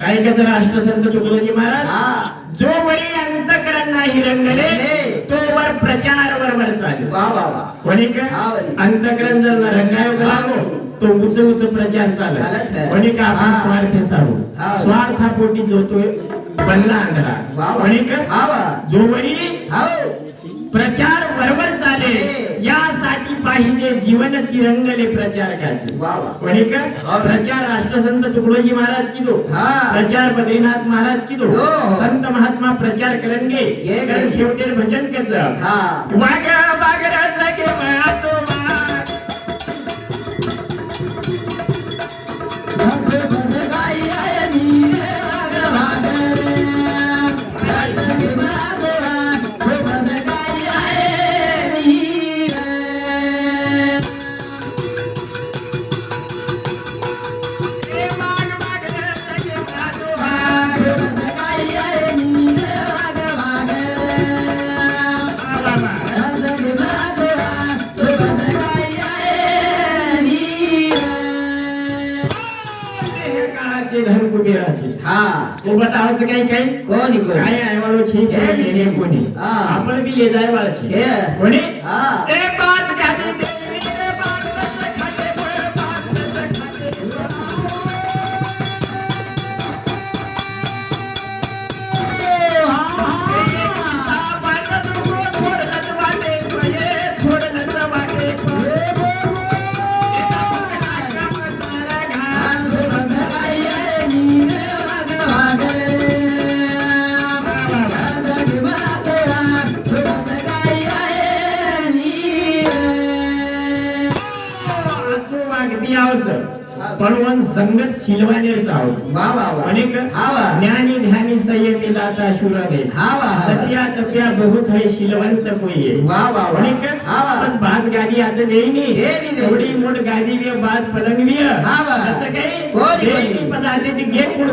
काय का राष्ट्रसंत तुकडोजी महाराज? जो वरी अंतकरण नाही रंगले तो वर प्रचार बरोबर चालू. वा वा वा. कोणी का? हा वरी. अंतकरण जर न रंगायोग लागो तो उच उच प्रचार चालत. कोणी का आपण हा. स्वार्थ सारू. स्वार्थापोटी जो तो बनला. कोणी का? हा वा. जो वरी हाव प्रचार बरोबर चाले हे. यासाठी पाहिजे जीवनाची रंगले वा वा कोणी का हा. प्रचार राष्ट्रसंत तुकडोजी महाराज की दो हा. प्रचार बद्रीनाथ महाराज की दो दो. संत महात्मा प्रचार करणगे ये गे. कारण शेवटी भजन कच हा वाग आवाज काही काही? कोणी काय आहे वाळो छे कोणी. आपण बी ले जाय वाळाची. छे. कोणी? ए बात गादी आजो वागदी आवचं. पळवण संगत शिलवानेच आहोत वा वा वा अनेक ज्ञानी ध्यानी संयमी दाता शुराने. सत्या सत्या बहुत है शिलवंत कोई वा वा. अनेक हा. पण भात गादी आता देईनी. एवढी मोठ गादी हा वा. त्याचं काही कोणी, देईनी कोणी. पदार्थ ती घे कुड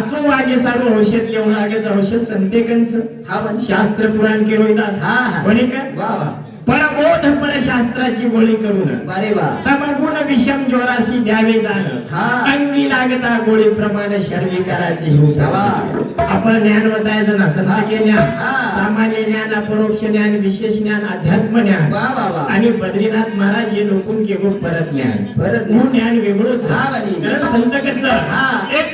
आचो वागे सारो औषध लिहून लागेच औषध संतेकंच. हा पण. शास्त्र पुराण केलोयतात हा, हा. कोणी का? वा वा. परबोध पर शास्त्राची गोळी करून. वा. तमगुण विषम जोरासी द्यावे दान. हा. अंगी लागता गोळी प्रमाणे शर्वी करायची. आपण ज्ञान बतायचं ना संतके ज्ञान. सामान्य ज्ञान अपरोक्ष ज्ञान विशेष ज्ञान अध्यात्म ज्ञान. वा वा वा. आणि बद्रीनाथ महाराज हे लोकून केगो परत ज्ञान. परत ज्ञान. वेगळंच. हा, संत कच हा. एक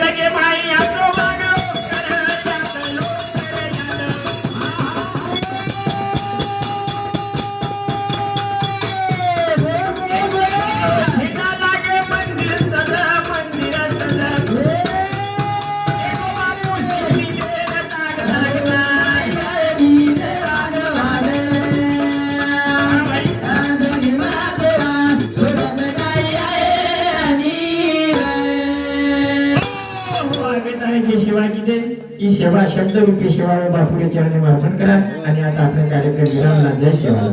हो, सेवा किती ही सेवा शब्द रूपी सेवा बापूच्या चरणी वाचन करा आणि आता आपला कार्यक्रम विरामला जय सेवा